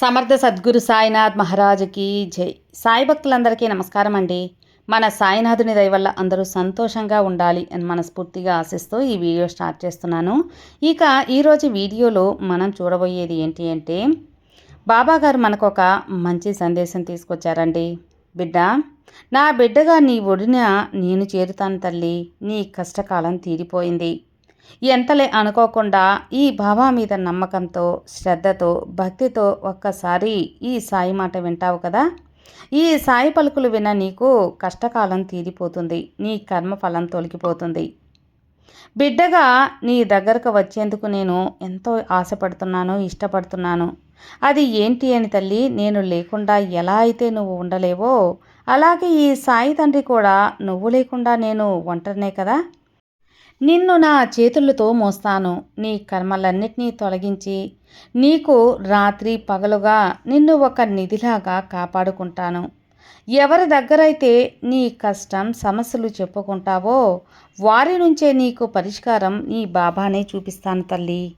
సమర్థ సద్గురు సాయినాథ్ మహారాజుకి జై. సాయి భక్తులందరికీ నమస్కారం అండి. మన సాయినాథుని దయ వల్ల అందరూ సంతోషంగా ఉండాలి అని మనస్ఫూర్తిగా ఆశిస్తూ ఈ వీడియో స్టార్ట్ చేస్తున్నాను. ఇక ఈరోజు వీడియోలో మనం చూడబోయేది ఏంటి అంటే బాబా గారు మనకు ఒక మంచి సందేశం తీసుకొచ్చారండి. బిడ్డ నా బిడ్డగా నీ ఒడిన నేను చేరుతాను తల్లి. నీ కష్టకాలం తీరిపోయింది. ఎంతలే అనుకోకుండా ఈ బాబా మీద నమ్మకంతో శ్రద్ధతో భక్తితో ఒక్కసారి ఈ సాయి మాట వింటావు కదా? ఈ సాయి పలుకులు విన నీకు కష్టకాలం తీరిపోతుంది. నీ కర్మ ఫలం తొలగిపోతుంది. బిడ్డగా నీ దగ్గరకు వచ్చేందుకు నేను ఎంతో ఆశపడుతున్నాను ఇష్టపడుతున్నాను. అది ఏంటి అని తల్లి నేను లేకుండా ఎలా అయితే నువ్వు ఉండలేవో అలాగే ఈ సాయి తండ్రి కూడా నువ్వు లేకుండా నేను ఒంటరినే కదా? నిన్ను నా చేతులతో మోస్తాను. నీ కర్మలన్నిటినీ తొలగించి నీకు రాత్రి పగలుగా నిన్ను ఒక నిధిలాగా కాపాడుకుంటాను. ఎవరి దగ్గరైతే నీ కష్టం సమస్యలు చెప్పుకుంటావో వారి నుంచే నీకు పరిష్కారం నీ బాబానే చూపిస్తాను తల్లి.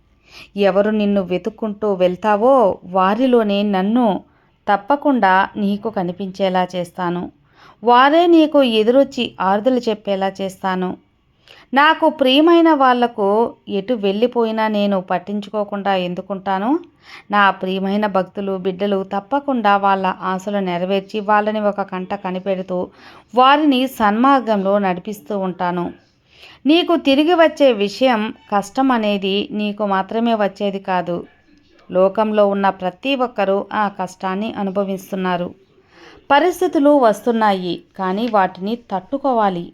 ఎవరు నిన్ను వెతుక్కుంటూ వెళ్తావో వారిలోనే నన్ను తప్పకుండా నీకు కనిపించేలా చేస్తాను. వారే నీకు ఎదురొచ్చి ఆరుదలు చెప్పేలా చేస్తాను. నాకు ప్రియమైన వాళ్ళకు ఎటు వెళ్ళిపోయినా నేను పట్టించుకోకుండా ఎందుకుంటాను? నా ప్రియమైన భక్తులు బిడ్డలు తప్పకుండా వాళ్ళ ఆశలు నెరవేర్చి వాళ్ళని ఒక కంట కనిపెడుతూ వారిని సన్మార్గంలో నడిపిస్తూ ఉంటాను. నీకు తిరిగి వచ్చే విషయం కష్టం అనేది నీకు మాత్రమే వచ్చేది కాదు. లోకంలో ఉన్న ప్రతి ఒక్కరూ ఆ కష్టాన్ని అనుభవిస్తున్నారు. పరిస్థితులు వస్తున్నాయి కానీ వాటిని తట్టుకోవాలి.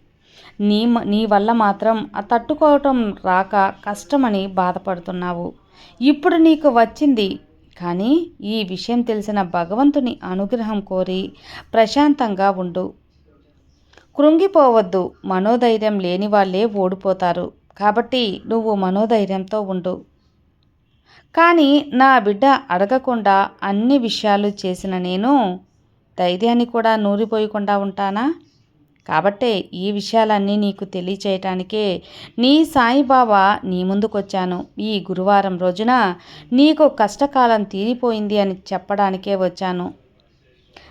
నీ నీ వల్ల మాత్రం తట్టుకోవటం రాక కష్టమని బాధపడుతున్నావు. ఇప్పుడు నీకు వచ్చింది. కానీ ఈ విషయం తెలిసిన భగవంతుని అనుగ్రహం కోరి ప్రశాంతంగా ఉండు. కృంగిపోవద్దు. మనోధైర్యం లేని వాళ్ళే ఓడిపోతారు. కాబట్టి నువ్వు మనోధైర్యంతో ఉండు. కానీ నా బిడ్డ అడగకుండా అన్ని విషయాలు చేసిన నేను ధైర్యాన్ని కూడా నూరిపోయకుండా ఉంటానా? కాబట్టే ఈ విషయాలన్నీ నీకు తెలియచేయటానికే నీ సాయిబాబా నీ ముందుకొచ్చాను. ఈ గురువారం రోజున నీకు కష్టకాలం తీరిపోయింది అని చెప్పడానికే వచ్చాను.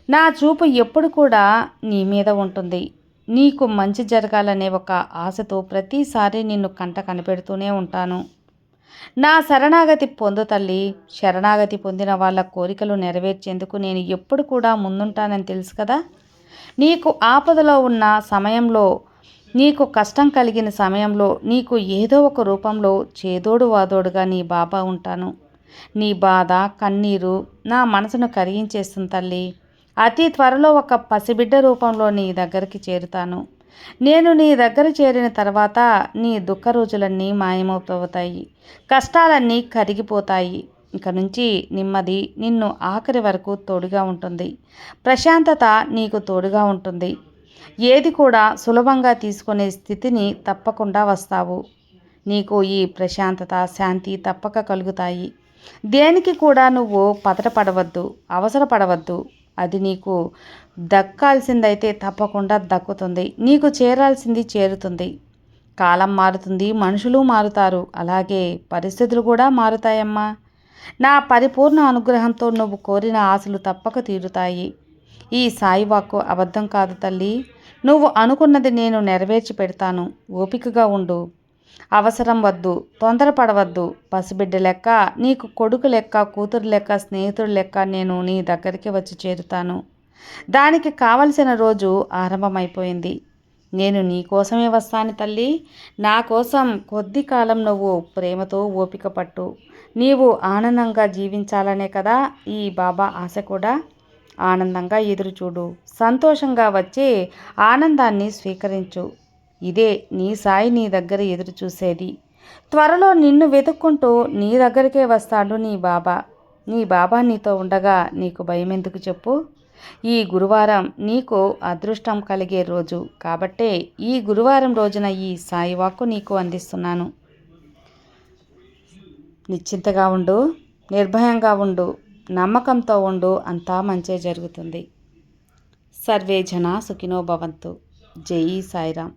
నా చూపు ఎప్పుడు కూడా నీ మీద ఉంటుంది. నీకు మంచి జరగాలనే ఒక ఆశతో ప్రతిసారి నిన్ను కంట కనిపెడుతూనే ఉంటాను. నా శరణాగతి పొందు తల్లి. శరణాగతి పొందిన వాళ్ళ కోరికలు నెరవేర్చేందుకు నేను ఎప్పుడు కూడా ముందుంటానని తెలుసు కదా? నీకు ఆపదలో ఉన్న సమయంలో నీకు కష్టం కలిగిన సమయంలో నీకు ఏదో ఒక రూపంలో చేదోడు వాదోడుగా నీ బాబా ఉంటాను. నీ బాధ కన్నీరు నా మనసును కరిగించేస్తుంది తల్లి. అతి త్వరలో ఒక పసిబిడ్డ రూపంలో నీ దగ్గరికి చేరుతాను. నేను నీ దగ్గర చేరిన తర్వాత నీ దుఃఖ రోజులన్నీ మాయమవుతాయి. కష్టాలన్నీ కరిగిపోతాయి. ఇక నుంచి నెమ్మది నిన్ను ఆఖరి వరకు తోడుగా ఉంటుంది. ప్రశాంతత నీకు తోడుగా ఉంటుంది. ఏది కూడా సులభంగా తీసుకునే స్థితిని తప్పకుండా వస్తావు. నీకు ఈ ప్రశాంతత శాంతి తప్పక కలుగుతాయి. దేనికి కూడా నువ్వు పదటపడవద్దు అవసరపడవద్దు. అది నీకు దక్కాల్సిందైతే తప్పకుండా దక్కుతుంది. నీకు చేరాల్సింది చేరుతుంది. కాలం మారుతుంది మనుషులు మారుతారు. అలాగే పరిస్థితులు కూడా మారుతాయమ్మా. నా పరిపూర్ణ అనుగ్రహంతో నువ్వు కోరిన ఆశలు తప్పక తీరుతాయి. ఈ సాయి వాక్కు అబద్ధం కాదు తల్లి. నువ్వు అనుకున్నది నేను నెరవేర్చి పెడతాను. ఓపికగా ఉండు. అవసరం వద్దు. తొందరపడవద్దు. పసిబిడ్డ లెక్క నీకు కొడుకు లెక్క కూతురు లెక్క స్నేహితుడు లెక్క నేను నీ దగ్గరికి వచ్చి చేరుతాను. దానికి కావలసిన రోజు ఆరంభమైపోయింది. నేను నీ కోసమే వస్తాను తల్లి. నా కోసం కొద్ది కాలం నువ్వు ప్రేమతో ఓపిక పట్టు. నీవు ఆనందంగా జీవించాలనే కదా ఈ బాబా ఆశ కూడా. ఆనందంగా ఎదురుచూడు సంతోషంగా వచ్చే ఆనందాన్ని స్వీకరించు. ఇదే నీ సాయి నీ దగ్గర ఎదురు చూసేది. త్వరలో నిన్ను వెతుక్కుంటూ నీ దగ్గరికే వస్తాడు నీ బాబా. నీ బాబా నీతో ఉండగా నీకు భయం ఎందుకు చెప్పు? ఈ గురువారం నీకు అదృష్టం కలిగే రోజు కాబట్టే ఈ గురువారం రోజున ఈ సాయి వాక్కు నీకు అందిస్తున్నాను. నిశ్చింతగా ఉండు నిర్భయంగా ఉండు నమ్మకంతో ఉండు అంతా మంచే జరుగుతుంది. సర్వే జన సుఖినో భవంతు. జై సాయిరామ్.